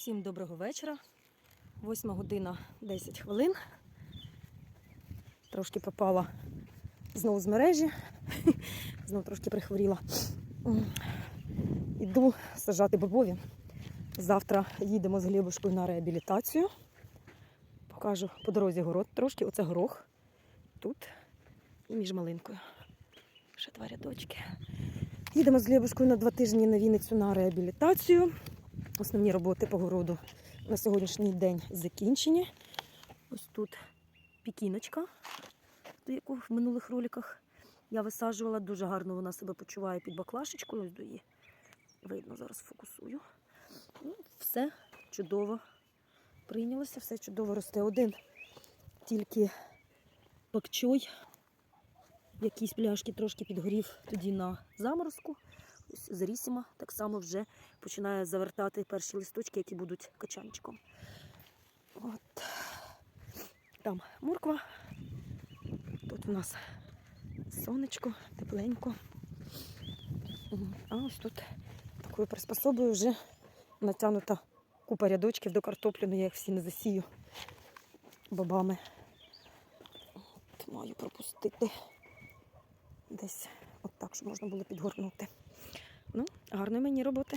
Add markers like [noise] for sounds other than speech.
Всім доброго вечора. Восьма година 10 хвилин. Трошки пропала знову з мережі. [laughs] Знову трошки прихворіла. Іду сажати бобові. Завтра їдемо з Глібушкою на реабілітацію. Покажу по дорозі город трошки. Оце горох. Тут і між малинкою. Ще два рядочки. Їдемо з Глібушкою на два тижні на Вінницю на реабілітацію. Основні роботи по городу на сьогоднішній день закінчені. Ось тут пікіночка, яку в минулих роликах я висаджувала. Дуже гарно вона себе почуває під баклашечкою. Ось до її видно, зараз фокусую. Ну, все чудово прийнялося, все чудово росте. Один тільки пакчой, якісь пляшки трошки підгорів тоді на заморозку. Ось Зарісіма так само вже починає завертати перші листочки, які будуть качанчиком. От. Там морква. Тут у нас сонечко, тепленько. А ось тут такою приспособою вже натягнута купа рядочків до картоплі, але я їх всі не засію бобами. От, маю пропустити десь от так, щоб можна було підгорнути. Гарної мені роботи.